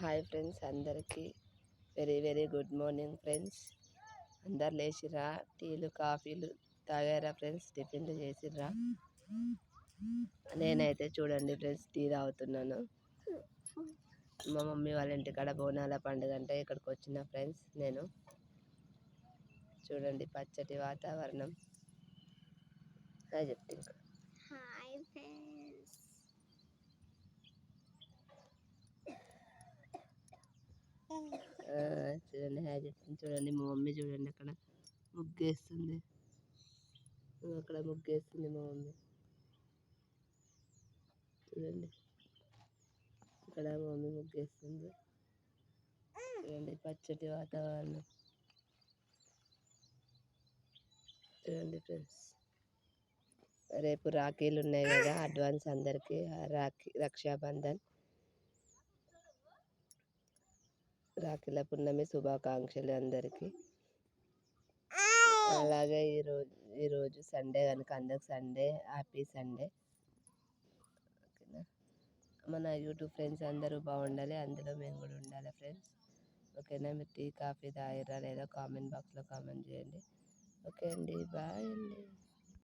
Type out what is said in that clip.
Hi friends అందరికీ. Very very good morning friends. అందరు లేచిరా టీలు కాఫీలు తాగారా ఫ్రెండ్స్? టిఫిన్లు చేసిర్రా? నేనైతే చూడండి ఫ్రెండ్స్ టీ తాగుతున్నాను. మా మమ్మీ వాళ్ళ ఇంటికాడ బోనాల పండుగ అంటే ఇక్కడికి వచ్చిన ఫ్రెండ్స్ నేను. చూడండి పచ్చటి వాతావరణం. అది చెప్తాను ఫ్రెండ్స్ చూడండి హాయ్ చెప్తుంది చూడండి మా మమ్మీ చూడండి అక్కడ ముగ్గేస్తుంది. అక్కడ ముగ్గేస్తుంది మా మమ్మీ. చూడండి. ఇక్కడ మా మమ్మీ ముగ్గేస్తుంది. చూడండి పచ్చటి వాతావరణం. చూడండి ఫ్రెండ్స్. రేపు రాఖీలు ఉన్నాయి కదా అడ్వాన్స్ అందరికీ. రాఖీ రక్షాబంధన్. రాఖీల పున్నమి శుభాకాంక్షలు అందరికీ. అలాగే ఈరోజు ఈరోజు సండే కనుక అందరికి సండే హ్యాపీ సండే. ఓకేనా? మన యూట్యూబ్ ఫ్రెండ్స్ అందరూ బాగుండాలి అందులో మేము కూడా ఉండాలి ఫ్రెండ్స్. ఓకేనా? మీరు టీ కాఫీ తాగిరా లేదా కామెంట్ బాక్స్లో కామెంట్ చేయండి. ఓకే అండి బాయ్ అండి.